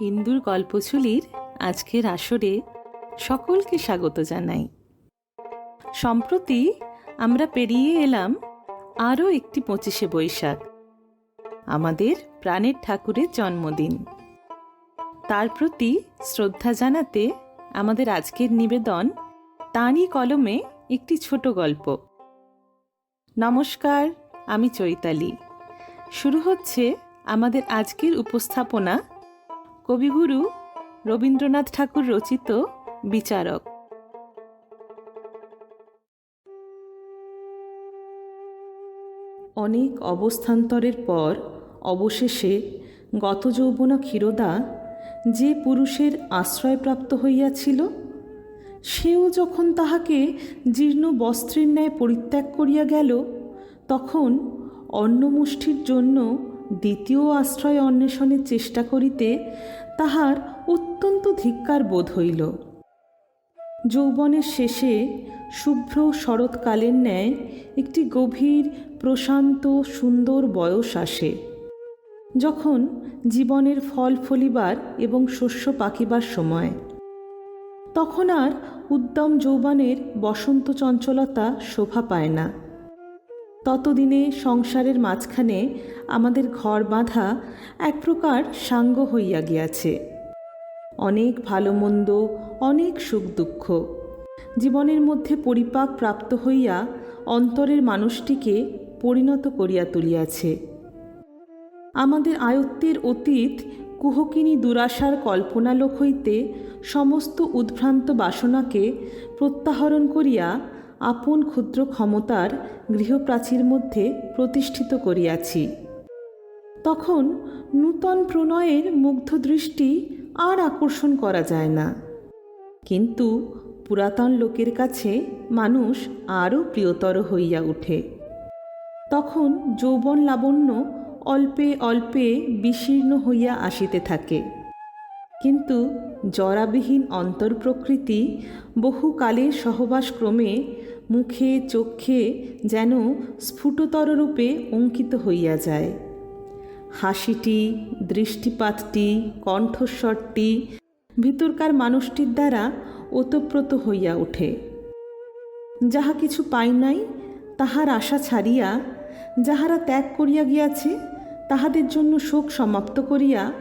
ইন্দুর গল্পঝুলির আজকের আসরে সকলকে স্বাগত জানাই। সম্প্রতি আমরা পেরিয়ে এলাম আরও একটি পঁচিশে বৈশাখ, আমাদের প্রাণের ঠাকুরের জন্মদিন। তার প্রতি শ্রদ্ধা জানাতে আমাদের আজকের নিবেদন তাঁরই কলমে একটি ছোট গল্প। নমস্কার, আমি চৈতালি। শুরু হচ্ছে আমাদের আজকের উপস্থাপনা কবিগুরু রবীন্দ্রনাথ ঠাকুর রচিত বিচারক। অনেক অবস্থান্তরের পর অবশেষে গত যৌবনা ক্ষীরোদা যে পুরুষের আশ্রয়প্রাপ্ত হইয়াছিল, সেও যখন তাহাকে জীর্ণ বস্ত্রের ন্যায় পরিত্যাগ করিয়া গেল, তখন অন্নমুষ্ঠির জন্য দ্বিতীয় আশ্রয় অন্বেষণের চেষ্টা করিতে তাহার অত্যন্ত ধিক্কার বোধ হইল। যৌবনের শেষে শুভ্র শরৎকালের ন্যায় একটি গভীর, প্রশান্ত, সুন্দর বয়স আসে। যখন জীবনের ফল ফলিবার এবং শস্য পাকিবার সময়, তখন আর উদ্যম যৌবনের বসন্ত চঞ্চলতা শোভা পায় না। ততদিনে সংসারের মাঝখানে আমাদের ঘর বাঁধা এক প্রকার সাঙ্গ হইয়া গিয়াছে। অনেক ভালো মন্দ, অনেক সুখ দুঃখ। জীবনের মধ্যে পরিপাক প্রাপ্ত হইয়া অন্তরের মানুষটিকে পরিণত করিয়া তুলিয়াছে। আমাদের আয়ত্তের অতীত কুহকিনী দুরাশার কল্পনালোক হইতে সমস্ত উদ্ভ্রান্ত বাসনাকে প্রত্যাহরণ করিয়া আপন ক্ষুদ্র ক্ষমতার গৃহপ্রাচীর মধ্যে প্রতিষ্ঠিত করিয়াছি। তখন নূতন প্রণয়ের মুগ্ধ দৃষ্টি আর আকর্ষণ করা যায় না। কিন্তু পুরাতন লোকের কাছে মানুষ আরও প্রিয়তর হইয়া উঠে। তখন যৌবন লাবণ্য অল্পে অল্পে বিশীর্ণ হইয়া আসিতে থাকে। কিন্তু জরাবিহীন অন্তর্প্রকৃতি বহুকালের সহবাসক্রমে মুখে চক্ষে যেন স্ফুটতর রূপে অঙ্কিত হইয়া যায়। হাসিটি, দৃষ্টিপাতটি, কণ্ঠস্বরটি ভিতরকার মানুষটির দ্বারা ওতপ্রোত হইয়া ওঠে। যাহা কিছু পাই নাই, তাহার আশা ছাড়িয়া, যাহারা ত্যাগ করিয়া গিয়াছে, তাহাদের জন্য শোক সমাপ্ত করিয়া,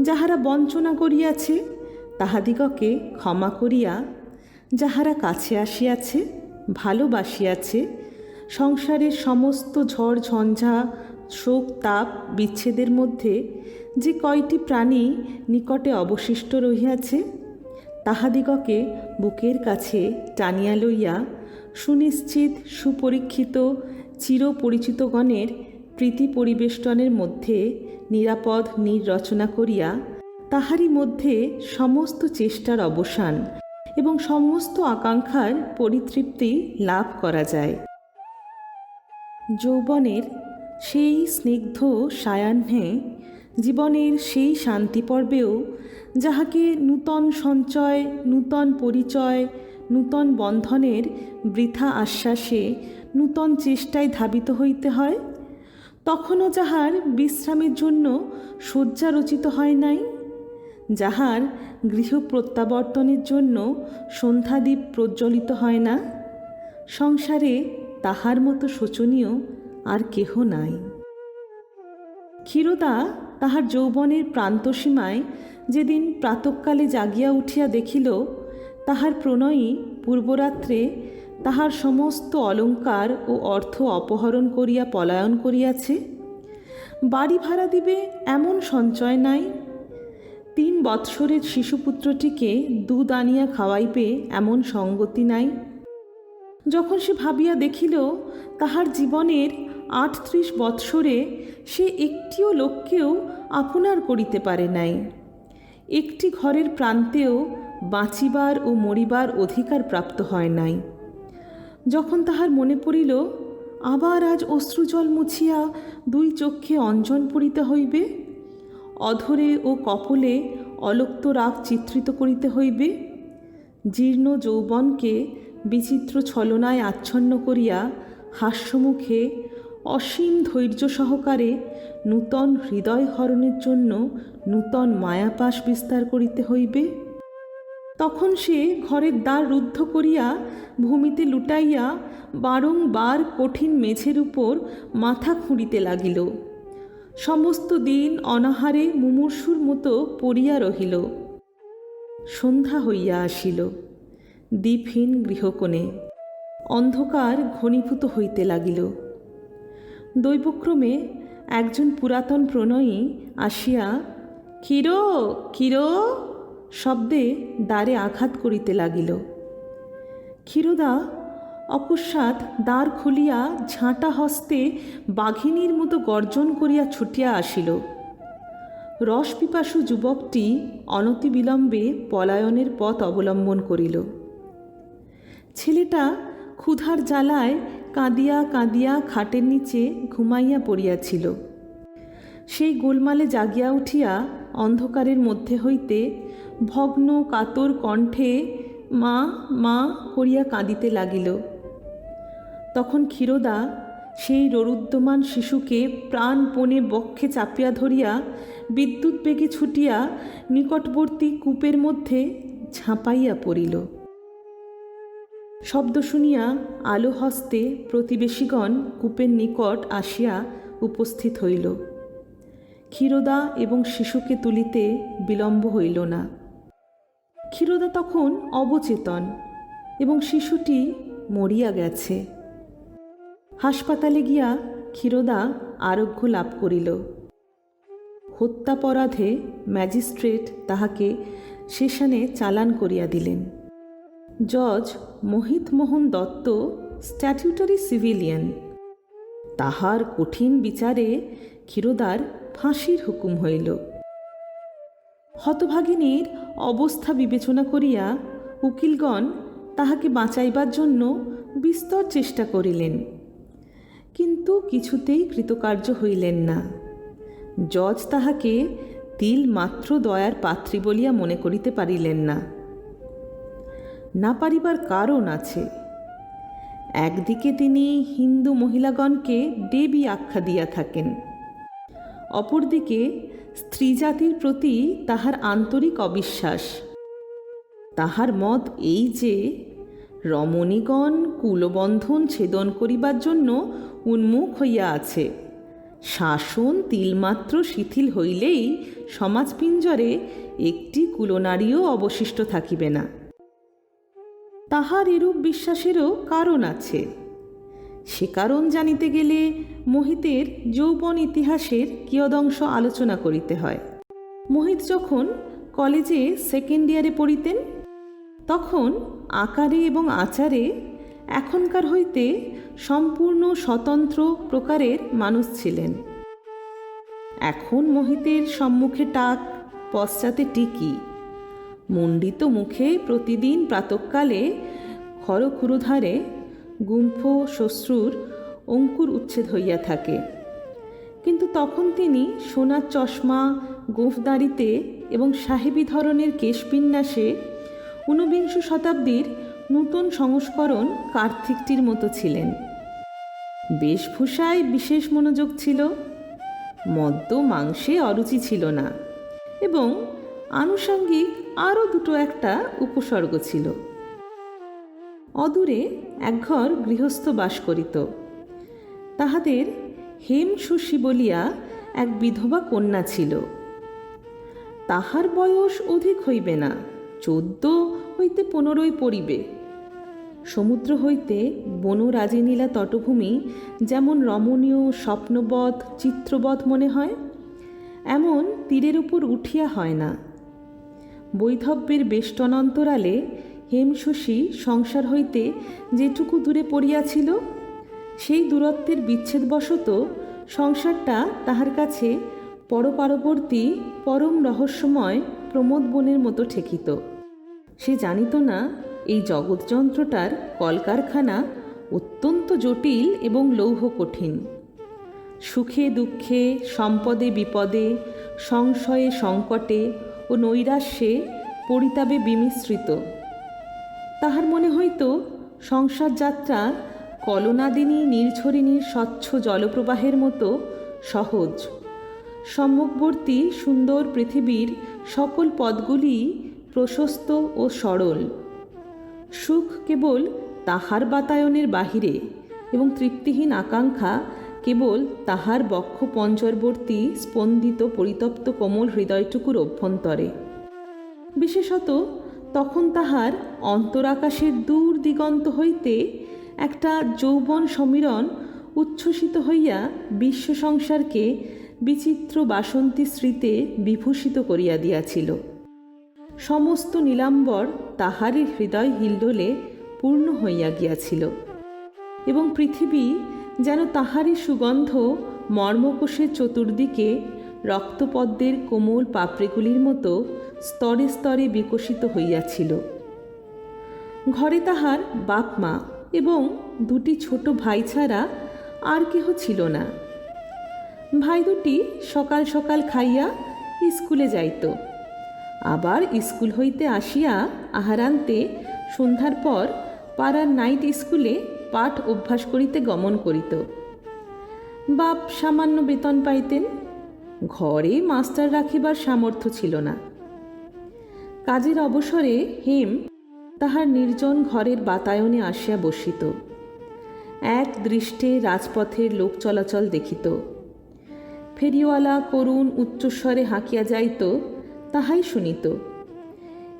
যাহারা বঞ্চনা করিয়াছে, তাহাদিগকে ক্ষমা করিয়া, যাহারা কাছে আসিয়াছে ভালোবাসিয়াছে, সংসারের সমস্ত ঝড়, ঝঞ্ঝা, শোক, তাপ, বিচ্ছেদের মধ্যে যে কয়টি প্রাণী নিকটে অবশিষ্ট রহিয়াছে, তাহাদিগকে বুকের কাছে টানিয়া লইয়া সুনিশ্চিত, সুপরীক্ষিত, চিরপরিচিতগণের প্রীতি পরিবেষ্টনের মধ্যে নিরাপদ, নির্রচনা করিয়া তাহারই মধ্যে সমস্ত চেষ্টার অবসান এবং সমস্ত আকাঙ্ক্ষার পরিতৃপ্তি লাভ করা যায়। যৌবনের সেই স্নিগ্ধ সায়াহ্নে জীবনের সেই শান্তি পর্বেও যাহাকে নূতন সঞ্চয়, নূতন পরিচয়, নূতন বন্ধনের বৃথা আশ্বাসে নূতন চেষ্টায় ধাবিত হইতে হয়, তখনও যাহার বিশ্রামের জন্য শয্যা রচিত হয় নাই। যাহার গৃহ প্রত্যাবর্তনের জন্য সন্ধ্যাদ্বীপ প্রজ্বলিত হয় না, সংসারে তাহার মতো শোচনীয় আর কেহ নাই। ক্ষীরোদা তাহার যৌবনের প্রান্তসীমায় যেদিন প্রাতকালে জাগিয়া উঠিয়া দেখিল, তাহার প্রণয়ী পূর্বরাত্রে তাহার সমস্ত অলঙ্কার ও অর্থ অপহরণ করিয়া পলায়ন করিয়াছে। বাড়ি ভাড়া দিবে এমন সঞ্চয় নাই তিন বৎসরের শিশুপুত্রটিকে দুধ আনিয়া খাওয়াইবে এমন সঙ্গতি নাই। যখন সে ভাবিয়া দেখিল, তাহার জীবনের আটত্রিশ বৎসরে সে একটিও লোককেও আপনার করিতে পারে নাই। একটি ঘরের প্রান্তেও বাঁচিবার ও মরিবার অধিকার প্রাপ্ত হয় নাই। যখন তাহার মনে পড়িল, আবার আজ অশ্রুজল মুছিয়া দুই চক্ষে অঞ্জন পড়িতে হইবে? অধরে ও কপলে অলক্ত রাগ চিত্রিত করিতে হইবে। জীর্ণ যৌবনকে বিচিত্র ছলনায় আচ্ছন্ন করিয়া হাস্যমুখে অসীম ধৈর্য সহকারে নূতন হৃদয় হরণের জন্য নূতন মায়াপাশ বিস্তার করিতে হইবে। তখন সে ঘরের দ্বার রুদ্ধ করিয়া ভূমিতে লুটাইয়া বারংবার কঠিন মেঝের উপর মাথা খুঁড়িতে লাগিল। সমস্ত দিন অনাহারে মুমূর্ষুর মতো পড়িয়া রহিল। সন্ধ্যা হইয়া আসিল। দ্বীপহীন গৃহকোণে অন্ধকার ঘনীভূত হইতে লাগিল। দৈবক্রমে একজন পুরাতন প্রণয়ী আসিয়া ক্ষীর ক্ষীর শব্দে দ্বারে আঘাত করিতে লাগিল। ক্ষীরদা অকস্মাৎ দ্বার খুলিয়া ঝাঁটা হস্তে বাঘিনীর মতো গর্জন করিয়া ছুটিয়া আসিল। রসপিপাসু যুবকটি অনতিবিলম্বে পলায়নের পথ অবলম্বন করিল। ছেলেটা ক্ষুধার জ্বালায় কাঁদিয়া কাঁদিয়া খাটের নিচে ঘুমাইয়া পড়িয়াছিল। সেই গোলমালে জাগিয়া উঠিয়া অন্ধকারের মধ্যে হইতে ভগ্ন কাতর কণ্ঠে, মা মা, করিয়া কাঁদিতে লাগিল। তখন ক্ষীরদা সেই ররুদ্যমান শিশুকে প্রাণপণে বক্ষে চাপিয়া ধরিয়া বিদ্যুৎ বেগে ছুটিয়া নিকটবর্তী কূপের মধ্যে ঝাঁপাইয়া পড়িল। শব্দ শুনিয়া আলো হস্তে প্রতিবেশীগণ কূপের নিকট আসিয়া উপস্থিত হইল। ক্ষীরদা এবং শিশুকে তুলিতে বিলম্ব হইল না। ক্ষীরদা তখন অবচেতন এবং শিশুটি মরিয়া গেছে। হাসপাতালে গিয়া ক্ষীরদা আরোগ্য লাভ করিল। হত্যাপরাধে ম্যাজিস্ট্রেট তাহাকে সেশনে চালান করিয়া দিলেন। জজ মোহিত মোহন দত্ত, স্ট্যাটিউটারি সিভিলিয়ান। তাহার কঠিন বিচারে ক্ষীরদার ফাঁসির হুকুম হইল। হতভাগিনীর অবস্থা বিবেচনা করিয়া উকিলগণ তাহাকে বাঁচাইবার জন্য বিস্তর চেষ্টা করিলেন। কিন্তু কিছুতেই কৃতকার্য হইলেন না। জজ তাহাকে তিল মাত্র দয়ার পাত্রী বলিয়া মনে করিতে পারিলেন না। না পারিবার কারণ আছে। একদিকে তিনি হিন্দু মহিলাগণকে দেবী আখ্যা দিয়া থাকেন। অপরদিকে স্ত্রীজাতির প্রতি তাহার আন্তরিক অবিশ্বাস। তাহার মত এই যে, রমণীগণ কুলবন্ধন ছেদন করিবার জন্য উন্মুখ হইয়া আছে। শাসন তিলমাত্র শিথিল হইলেই সমাজপিঞ্জরে একটি কুলনারীও অবশিষ্ট থাকিবে না। তাহার এরূপ বিশ্বাসেরও কারণ আছে। সে কারণ জানিতে গেলে মোহিতের যৌবন ইতিহাসের কিয়দংশ আলোচনা করিতে হয়। মোহিত যখন কলেজে সেকেন্ড ইয়ারে পড়িতেন, তখন আকারে এবং আচারে এখনকার হইতে সম্পূর্ণ স্বতন্ত্র প্রকারের মানুষ ছিলেন। এখন মোহিতের সম্মুখে টাক, পশ্চাতে টিকি। মণ্ডিত মুখে প্রতিদিন প্রাতকালে খরক্ষুরধারে গুম্ফ শ্বশ্রুর অঙ্কুর উচ্ছেদ হইয়া থাকে। কিন্তু তখন তিনি সোনার চশমা, গোঁফদাড়িতে এবং সাহেবী ধরনের কেশবিন্যাসে ঊনবিংশ শতাব্দীর নূতন সংস্করণ কার্তিকটির মতো ছিলেন। বেশভূষায় বিশেষ মনোযোগ ছিল, মদ্য মাংসে অরুচি ছিল না এবং আনুষঙ্গিক আরও দুটো একটা উপসর্গ ছিল। অদূরে একঘর গৃহস্থ বাস করিত। তাহাদের হেম শশী বলিয়া এক বিধবা কন্যা ছিল। তাহার বয়স অধিক হইবে না, চোদ্দ হইতে পনেরোই পড়িবে। সমুদ্র হইতে বনরাজিনীলা তটভূমি যেমন রমণীয় স্বপ্নবধ, চিত্রবধ মনে হয়, এমন তীরের উপর উঠিয়া হয় না। বৈধব্যের বেষ্টনান্তরালে হেমশশী সংসার হইতে যেটুকু দূরে পড়িয়াছিল, সেই দূরত্বের বিচ্ছেদবশত সংসারটা তাহার কাছে পরপারবর্তী পরম রহস্যময় প্রমোদ বনের মতো ঠেকিত। সে জানিত না এই জগৎযন্ত্রটার কলকারখানা অত্যন্ত জটিল এবং লৌহ কঠিন সুখে দুঃখে, সম্পদে বিপদে, সংশয়ে সংকটে ও নৈরাশ্যে পরিতাপে বিমিশ্রিত। তাহার মনে হয়তো সংসার যাত্রা কলনাদিনী নির্ঝরিণীর স্বচ্ছ জলপ্রবাহের মতো সহজ। সম্মুখবর্তী সুন্দর পৃথিবীর সকল পদগুলি প্রশস্ত ও সরল। সুখ কেবল তাহার বাতায়নের বাহিরে এবং তৃপ্তিহীন আকাঙ্ক্ষা কেবল তাহার বক্ষ পঞ্জরবর্তী স্পন্দিত পরিতপ্ত কোমল হৃদয়টুকুর অভ্যন্তরে। বিশেষত তখন তাহার অন্তরাকাশের দূর দিগন্ত হইতে একটা যৌবন সমীরণ উচ্ছ্বসিত হইয়া বিশ্ব সংসারকে বিচিত্র বাসন্তী স্মৃতে বিভূষিত করিয়া দিয়াছিল। সমস্ত নীলাম্বর তাহারই হৃদয় হিল্লোলে পূর্ণ হইয়া গিয়াছিল। এবং পৃথিবী যেন তাহারই সুগন্ধ মর্মকোষের চতুর্দিকে রক্তপদ্মের কোমল পাপড়িগুলির মতো স্তরে স্তরে বিকশিত হইয়াছিল। ঘরে তাহার বাপ মা এবং দুটি ছোট ভাই ছাড়া আর কেহ ছিল না। ভাই দুটি সকাল সকাল খাইয়া স্কুলে যাইত। আবার স্কুল হইতে আসিয়া আহারান্তে সন্ধ্যার পর পাড়ার নাইট স্কুলে পাঠ অভ্যাস করিতে গমন করিত। বাপ সামান্য বেতন পাইতেন, ঘরে মাস্টার রাখিবার সামর্থ্য ছিল না। কাজের অবসরে হেম তাহার নির্জন ঘরের বাতায়নে আসিয়া বসিত। এক দৃষ্টে রাজপথের লোক চলাচল দেখিত। ফেরিওয়ালা করুণ উচ্চস্বরে হাঁকিয়া যাইত তাহাই শুনিত।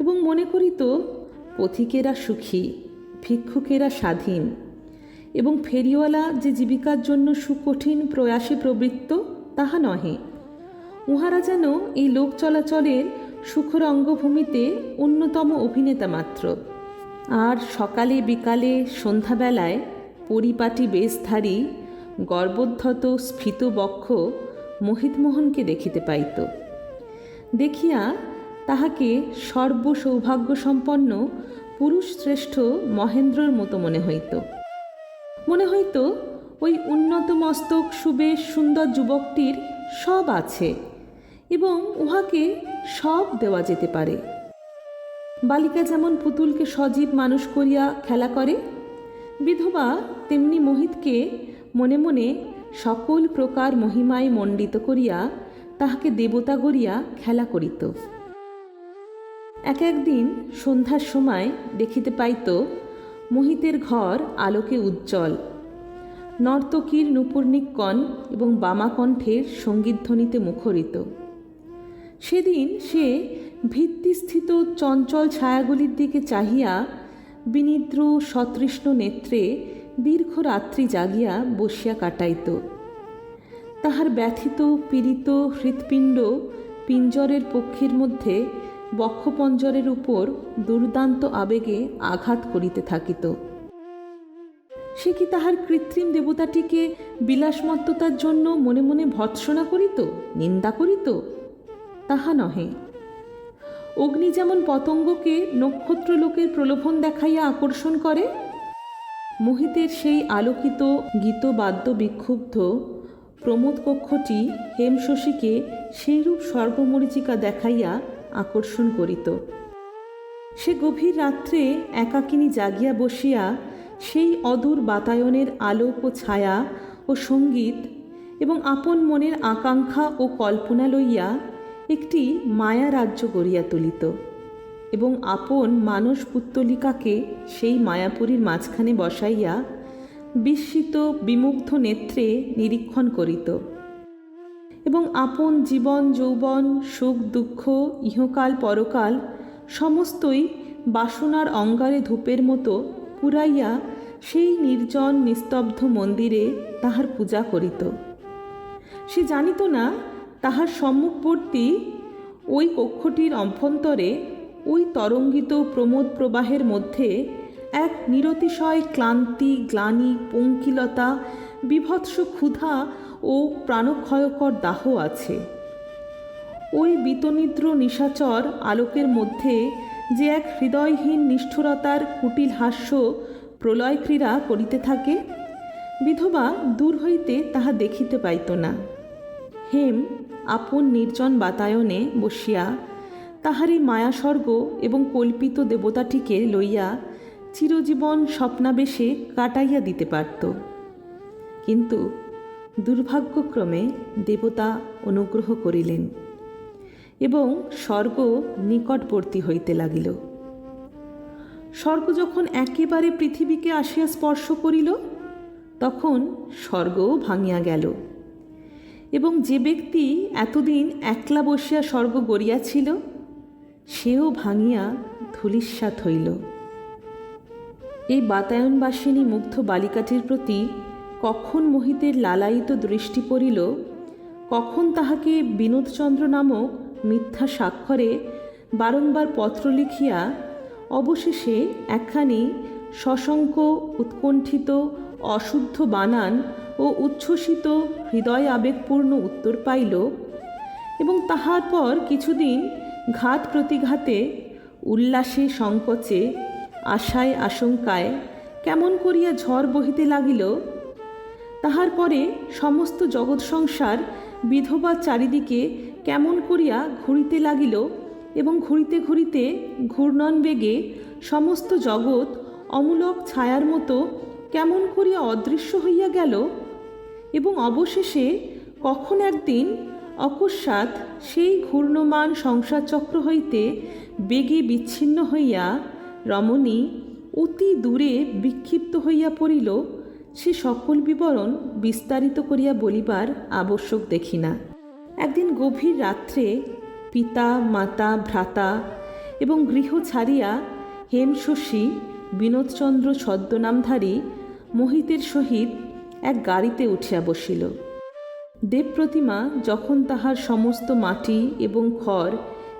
এবং মনে করিত, পথিকেরা সুখী, ভিক্ষুকেরা স্বাধীন, এবং ফেরিওয়ালা যে জীবিকার জন্য সুকঠিন প্রয়াসে প্রবৃত্ত, তাহা নহে। উহারা যেন এই লোক চলাচলের সুখর অঙ্গভূমিতে অন্যতম অভিনেতা মাত্র। আর সকালে বিকালে সন্ধ্যাবেলায় পরিপাটি বেশধারী গর্বোদ্ধত স্ফীত বক্ষ মোহিতমোহনকে দেখিতে পাইত। দেখিয়া তাহাকে সর্বসৌভাগ্যসম্পন্ন পুরুষশ্রেষ্ঠ মহেন্দ্রর মতো মনে হইত। মনে হইত ওই উন্নত মস্তক সুবেশ সুন্দর যুবকটির সব আছে এবং উহাকে সব দেওয়া যেতে পারে। বালিকা যেমন পুতুলকে সজীব মানুষ করিয়া খেলা করে, বিধবা তেমনি মোহিতকে মনে মনে সকল প্রকার মহিমায় মণ্ডিত করিয়া তাহাকে দেবতা গড়িয়া খেলা করিত। এক একদিন সন্ধ্যার সময় দেখিতে পাইত, মোহিতের ঘর আলোকে উজ্জ্বল। নর্তকীর নূপুর্ণিকণ এবং বামাকণ্ঠের সঙ্গীতধ্বনিতে মুখরিত। সেদিন সে ভিত্তিস্থিত চঞ্চল ছায়াগুলির দিকে চাহিয়া বিনিদ্র সতৃষ্ণ নেত্রে দীর্ঘ রাত্রি জাগিয়া বসিয়া কাটাইত। তাহার ব্যথিত, পীড়িত হৃৎপিণ্ড পিঞ্জরের পক্ষীর মধ্যে বক্ষপঞ্জরের উপর দুর্দান্ত আবেগে আঘাত করিতে থাকিত। সে কি তাহার কৃত্রিম দেবতাটিকে বিলাসমত্ততার জন্য মনে মনে ভৎসনা করিত, নিন্দা করিত? তাহা নহে। অগ্নি যেমন পতঙ্গকে নক্ষত্রলোকের প্রলোভন দেখাইয়া আকর্ষণ করে, মোহিতের সেই আলোকিত গীতবাদ্য বিক্ষুব্ধ প্রমোদ কক্ষটি হেমশশীকে সেইরূপ স্বর্গমরিচিকা দেখাইয়া আকর্ষণ করিত। সে গভীর রাত্রে একাকিনী জাগিয়া বসিয়া সেই অদূর বাতায়নের আলোক ও ছায়া ও সংগীত এবং আপন মনের আকাঙ্ক্ষা ও কল্পনা লইয়া একটি মায়া রাজ্য গড়িয়া তুলিত এবং আপন মানস পুত্তলিকাকে সেই মায়াপুরীর মাঝখানে বসাইয়া বিস্মিত বিমুগ্ধ নেত্রে নিরীক্ষণ করিত। এবং আপন জীবন, যৌবন, সুখ, দুঃখ, ইহকাল, পরকাল সমস্তই বাসনার অঙ্গারে ধূপের মতো পুরাইয়া সেই নির্জন, নিস্তব্ধ মন্দিরে তাহার পূজা করিত। সে জানিত না, তাহার সম্মুখবর্তী ওই কক্ষটির অভ্যন্তরে ওই তরঙ্গিত প্রমোদ প্রবাহের মধ্যে এক নিরতিশয় ক্লান্তি, গ্লানি, পঙ্কিলতা, বিভৎস ক্ষুধা ও প্রাণক্ষয়কর দাহ আছে। ওই বিতনিদ্র নিশাচর আলোকের মধ্যে যে এক হৃদয়হীন নিষ্ঠুরতার কুটিল হাস্য প্রলয় ক্রীড়া করিতে থাকে, বিধবা দূর হইতে তাহা দেখিতে পাইত না। হেম আপন নির্জন বাতায়নে বসিয়া তাহারই মায়াস্বর্গ এবং কল্পিত দেবতাটিকে লইয়া চিরজীবন স্বপ্নাবেশে কাটাইয়া দিতে পারত। কিন্তু দুর্ভাগ্যক্রমে দেবতা অনুগ্রহ করিলেন এবং স্বর্গ নিকটবর্তী হইতে লাগিল। স্বর্গ যখন একেবারে পৃথিবীকে আসিয়া স্পর্শ করিল, তখন স্বর্গও ভাঙিয়া গেল এবং যে ব্যক্তি এতদিন একলা বসিয়া স্বর্গ গড়িয়াছিল, সেও ভাঙিয়া ধূলিস্যাৎ হইল। এই বাতায়নবাসিনী মুগ্ধ বালিকাটির প্রতি কখন মোহিতের লালায়িত দৃষ্টি পড়িল, কখন তাহাকে বিনোদচন্দ্র নামক মিথ্যা স্বাক্ষরে বারংবার পত্র লিখিয়া অবশেষে একখানি সশঙ্ক উৎকণ্ঠিত অশুদ্ধ বানান ও উচ্ছ্বসিত হৃদয় আবেগপূর্ণ উত্তর পাইল এবং তাহার পর কিছুদিন ঘাত প্রতিঘাতে উল্লাসে সংকোচে আশায় আশঙ্কায় কেমন করিয়া ঝড় বহিতে লাগিল? তাহার পরে সমস্ত জগৎ সংসার বিধবা চারিদিকে কেমন করিয়া ঘুরিতে লাগিল এবং ঘুরিতে ঘুরিতে ঘূর্ণন বেগে সমস্ত জগৎ অমূলক ছায়ার মতো কেমন করিয়া অদৃশ্য হইয়া গেল এবং অবশেষে কখন একদিন অকস্মাৎ সেই ঘূর্ণমান সংসারচক্র হইতে বেগে বিচ্ছিন্ন হইয়া রমণী অতি দূরে বিক্ষিপ্ত হইয়া পড়িল, সে সকল বিবরণ বিস্তারিত করিয়া বলিবার আবশ্যক দেখি না। একদিন গভীর রাত্রে পিতা, মাতা, ভ্রাতা এবং গৃহ ছাড়িয়া হেমশশী, বিনোদচন্দ্র ছদ্মনামধারী মোহিতের সহিত এক গাড়িতে উঠিয়া বসিল। দেবপ্রতিমা যখন তাহার সমস্ত মাটি এবং খড়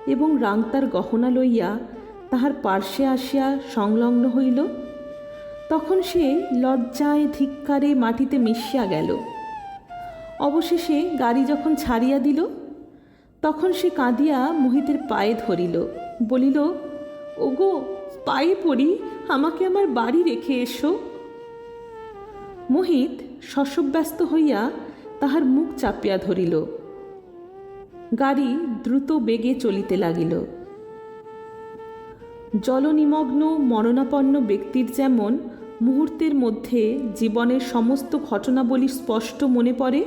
এবং রাংতার গহনা লইয়া তাহার পার্শ্বে আসিয়া সংলগ্ন হইল। তখন সে লজ্জায় ধিক্কারে মাটিতে মিশিয়া গেল। অবশেষে গাড়ি যখন ছাড়িয়া দিল, তখন সে কাঁদিয়া মোহিতের পায়ে ধরিল, বলিল, ওগো, পায়ে পড়ি, আমাকে আমার বাড়ি রেখে এসো। মোহিত শশব্যস্ত হইয়া তাহার মুখ চাপিয়া ধরিল। গাড়ি দ্রুত বেগে চলিতে লাগিল। জলনিমগ্ন, মরণাপন্ন ব্যক্তির যেমন মুহূর্তের মধ্যে জীবনের সমস্ত ঘটনাবলী স্পষ্ট মনে পড়ে,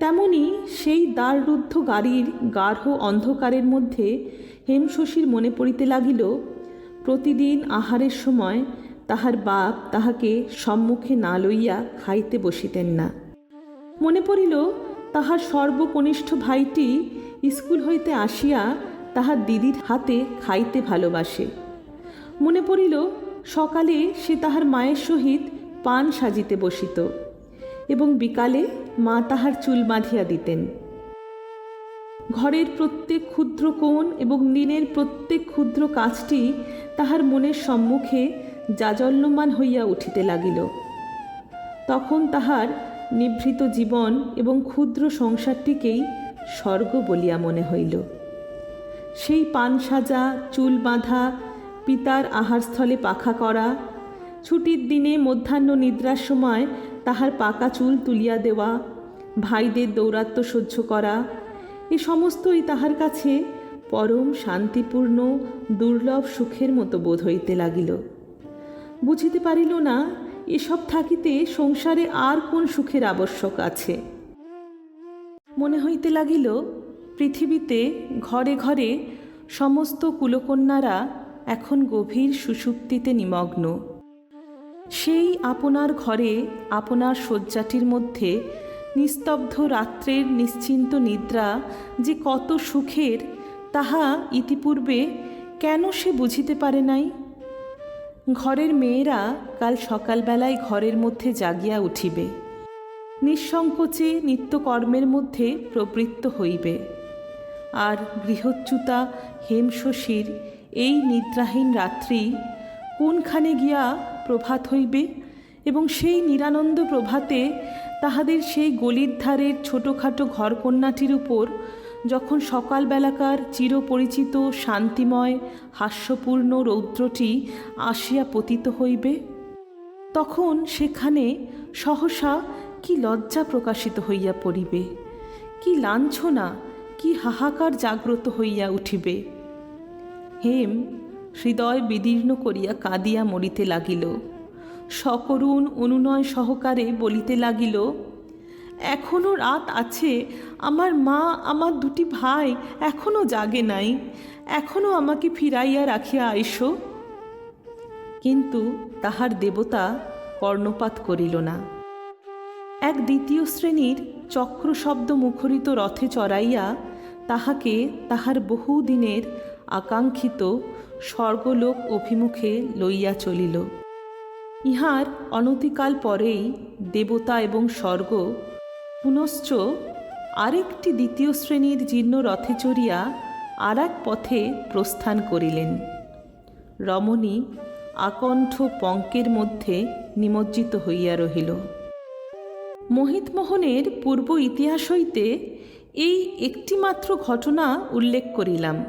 তেমনি সেই দ্বাররুদ্ধ গাড়ির গাঢ় অন্ধকারের মধ্যে হেমশশীর মনে পড়িতে লাগিল, প্রতিদিন আহারের সময় তাহার বাপ তাহাকে সম্মুখে না লইয়া খাইতে বসিতেন না। মনে পড়িল, তাহার সর্বকনিষ্ঠ ভাইটি স্কুল হইতে আসিয়া তাহার দিদির হাতে খাইতে ভালোবাসে। মনে পড়িল, সকালে সে তাহার মায়ের সহিত পান সাজিতে বসিত এবং বিকালে মা তাহার চুল বাঁধিয়া দিতেন। ঘরের প্রত্যেক ক্ষুদ্র কোণ এবং দিনের প্রত্যেক ক্ষুদ্র কাজটি তাহার মনের সম্মুখে জাজল্যমান হইয়া উঠিতে লাগিল। তখন তাহার নিভৃত জীবন এবং ক্ষুদ্র সংসারটিকেই স্বর্গ বলিয়া মনে হইল। সেই পান সাজা, চুল বাঁধা, পিতার আহারস্থলে পাখা করা, ছুটির দিনে মধ্যাহ্ন নিদ্রার সময় তাহার পাকা চুল তুলিয়া দেওয়া, ভাইদের দৌরাত্ম সহ্য করা, এ সমস্তই তাহার কাছে পরম শান্তিপূর্ণ, দুর্লভ সুখের মতো বোধ হইতে লাগিল। বুঝিতে পারিল না, এসব থাকিতে সংসারে আর কোন সুখের আবশ্যক আছে? মনে হইতে লাগিল পৃথিবীতে ঘরে ঘরে সমস্ত কুলকন্যারা এখন গভীর সুষুপ্তিতে নিমগ্ন। সেই আপনার ঘরে আপনার শয্যাটির মধ্যে নিস্তব্ধ রাত্রের নিশ্চিন্ত নিদ্রা যে কত সুখের, তাহা ইতিপূর্বে কেন সে বুঝিতে পারে নাই? ঘরের মেয়েরা কাল সকালবেলায় ঘরের মধ্যে জাগিয়া উঠিবে। নিঃসংকোচে নিত্যকর্মের মধ্যে প্রবৃত্ত হইবে। আর গৃহচ্যুতা হেমশশীর এই নিদ্রাহীন রাত্রি কোনখানে গিয়া প্রভাত হইবে এবং সেই নিরানন্দ প্রভাতে তাহাদের সেই গলির ধারের ছোটোখাটো ঘরকন্যাটির উপর যখন সকালবেলাকার চিরপরিচিত শান্তিময়, হাস্যপূর্ণ রৌদ্রটি আসিয়া পতিত হইবে, তখন সেখানে সহসা কি লজ্জা প্রকাশিত হইয়া পড়িবে, কি লাঞ্ছনা কি হাহাকার জাগ্রত হইয়া উঠিবে? হেম হৃদয় বিদীর্ণ করিয়া কাঁদিয়া মরিতে লাগিল। সকরুণ অনুনয় সহকারে বলিতে লাগিল এখনও রাত আছে, আমার মা, আমার দুটি ভাই এখনও জাগে নাই এখনও আমাকে ফিরাইয়া রাখিয়া আইসো কিন্তু তাহার দেবতা কর্ণপাত করিল না। এক দ্বিতীয় শ্রেণির চক্রশব্দ মুখরিত রথে চড়াইয়া তাহাকে তাহার বহুদিনের আকাঙ্ক্ষিত স্বর্গলোক অভিমুখে লইয়া চলিল। ইহার অনতিকাল পরেই দেবতা এবং স্বর্গ পুনশ্চ আরেকটি দ্বিতীয় শ্রেণির জীর্ণ রথে চড়িয়া আর পথে প্রস্থান করিলেন। রমণী আকণ্ঠ পঙ্কের মধ্যে নিমজ্জিত হইয়া রহিল। মোহিতমোহনের পূর্ব ইতিহাস হইতে এই একটিমাত্র ঘটনা উল্লেখ করিলাম।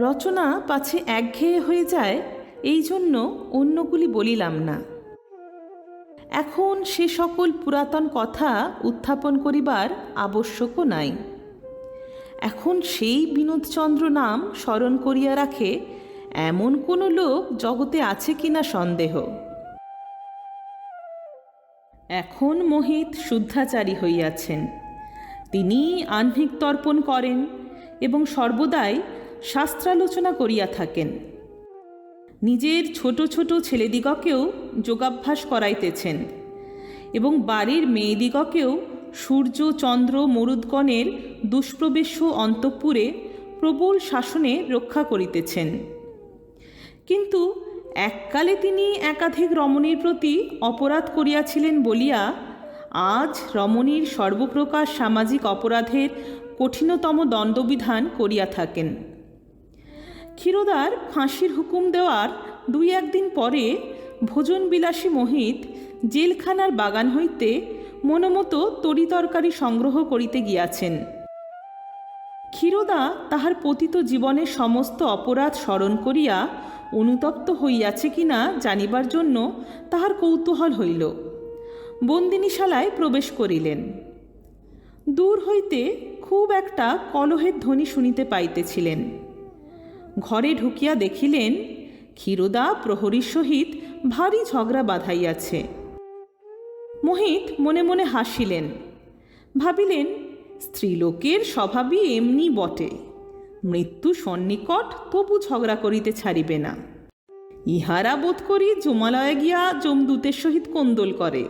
রচনা পাছে একঘেয়ে হয়ে যায়, এই জন্য অন্যগুলি বলিলাম না। এখন সে সকল পুরাতন কথা উত্থাপন করিবার আবশ্যকও নাই। এখন সেই বিনোদচন্দ্র নাম স্মরণ করিয়া রাখে, এমন কোনো লোক জগতে আছে কিনা সন্দেহ। এখন মোহিত শুদ্ধাচারী হইয়াছেন। তিনি আহ্নিক তর্পণ করেন এবং সর্বদাই শাস্ত্রালোচনা করিয়া থাকেন। নিজের ছোট ছোট ছেলেদিগকেও যোগাভ্যাস করাইতেছেন এবং বাড়ির মেয়েদিগকেও সূর্য, চন্দ্র, মরুদগণের দুষ্প্রবেশ্য অন্তঃপুরে প্রবল শাসনে রক্ষা করিতেছেন। কিন্তু এককালে তিনি একাধিক রমণীর প্রতি অপরাধ করিয়াছিলেন বলিয়া আজ রমণীর সর্বপ্রকার সামাজিক অপরাধের কঠিনতম দণ্ডবিধান করিয়া থাকেন। ক্ষীরোদার ফাঁসির হুকুম দেওয়ার দুই একদিন পরে ভোজনবিলাসী মোহিত জেলখানার বাগান হইতে মনোমতো তরিতরকারি সংগ্রহ করিতে গিয়াছেন। ক্ষীরোদা তাহার পতিত জীবনের সমস্ত অপরাধ স্মরণ করিয়া অনুতপ্ত হইয়াছে কিনা জানিবার জন্য তাহার কৌতূহল হইল। বন্দিনীশালায় প্রবেশ করিলেন। দূর হইতে খুব একটা কলহের ধ্বনি শুনিতে পাইতেছিলেন। ঘরে ঢুকিয়া দেখিলেন, ক্ষীরোদা প্রহরীর সহিত ভারী ঝগড়া বাঁধাইয়াছে। মোহিত মনে মনে হাসিলেন। ভাবিলেন, স্ত্রীলোকের স্বভাবই এমনি বটে। মৃত্যু সন্নিকট তবু ঝগড়া করিতে ছাড়িবে না। ইহারা বোধ করি জমালয়ে গিয়া যমদূতের সহিত কোন্দল করে।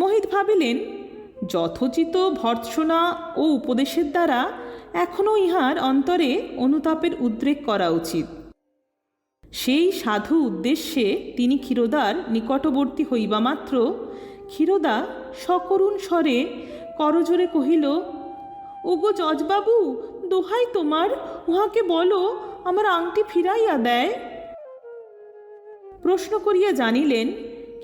মোহিত ভাবিলেন, যথোচিত ভর্ৎসনা ও উপদেশের দ্বারা এখনও ইহার অন্তরে অনুতাপের উদ্রেক করা উচিত। সেই সাধু উদ্দেশ্যে তিনি ক্ষীরোদার নিকটবর্তী হইবা মাত্র ক্ষীরোদা সকরুণ স্বরে করজোরে কহিল, ওগো জজবাবু, দোহাই তোমার, উহাকে বলো, আমার আংটি ফিরাইয়া দেয়? প্রশ্ন করিয়া জানিলেন,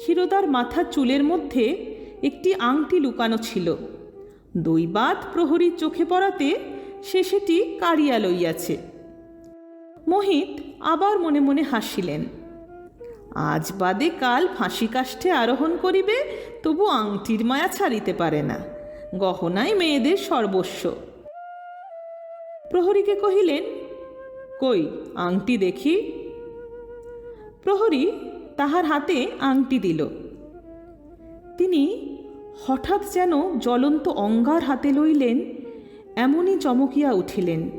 ক্ষীরোদার মাথার চুলের মধ্যে একটি আংটি লুকানো ছিল। দৈবাত প্রহরীর চোখে পড়াতে সে সেটি কাড়িয়া লইয়াছে। মোহিত আবার মনে মনে হাসিলেন। আজ বাদে কাল ফাঁসি কাষ্ঠে আরোহণ করিবে, তবু আংটির মায়া ছাড়িতে পারে না। গহনাই মেয়েদের সর্বস্ব। প্রহরীকে কহিলেন, কই, আংটি দেখি? প্রহরী তাহার হাতে আংটি দিল। তিনি হঠাৎ যেন জ্বলন্ত অঙ্গার হাতে লইলেন, এমনই চমকিয়া উঠিলেন।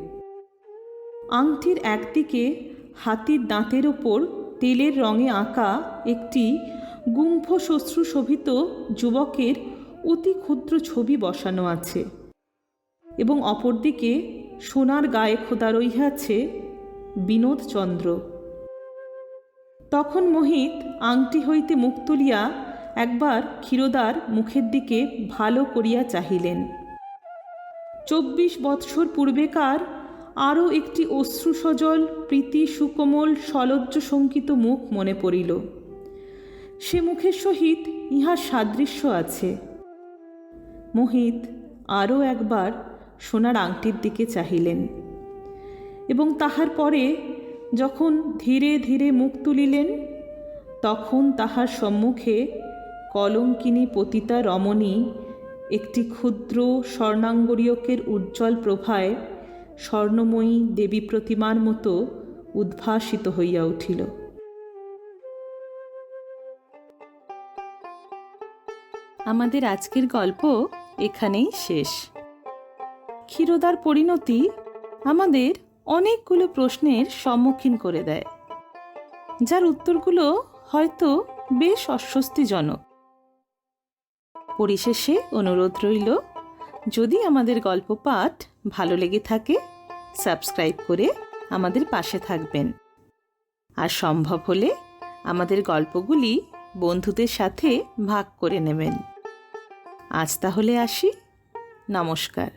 আংটির একদিকে হাতির দাঁতের ওপর তেলের রঙে আঁকা একটি গুম্ফ শোভিত যুবকের অতি ক্ষুদ্র ছবি বসানো আছে এবং অপরদিকে সোনার গায়ে খোদা রইয়াছে বিনোদচন্দ্র। তখন মোহিত আংটি হইতে মুখ তুলিয়া একবার ক্ষীরোদার মুখের দিকে ভালো করিয়া চাহিলেন। চব্বিশ বৎসর পূর্বেকার আরও একটি অশ্রুসজল, প্রীতি, সুকোমল, সলজ্জ শঙ্কিত মুখ মনে পড়িল। সে মুখের সহিত ইহার সাদৃশ্য আছে। মোহিত আরও একবার সোনার আংটির দিকে চাহিলেন এবং তাহার পরে যখন ধীরে ধীরে মুখ তুলিলেন, তখন তাহার সম্মুখে কলঙ্কিনী পতিতা রমণী একটি ক্ষুদ্র স্বর্ণাঙ্গরীয়কের উজ্জ্বল প্রভায় স্বর্ণময়ী দেবী প্রতিমার মতো উদ্ভাসিত হইয়া উঠিল। আমাদের আজকের গল্প এখানেই শেষ। ক্ষীরোদার পরিণতি আমাদের অনেকগুলো প্রশ্নের সম্মুখীন করে দেয়, যার উত্তরগুলো হয়তো বেশ অস্বস্তিজনক। পরিশেষে অনুরোধ রইল, যদি আমাদের গল্প পাঠ ভালো লেগে থাকে, সাবস্ক্রাইব করে আমাদের পাশে থাকবেন। আর সম্ভব হলে আমাদের গল্পগুলি বন্ধুদের সাথে ভাগ করে নেবেন। আজ তাহলে আসি। নমস্কার।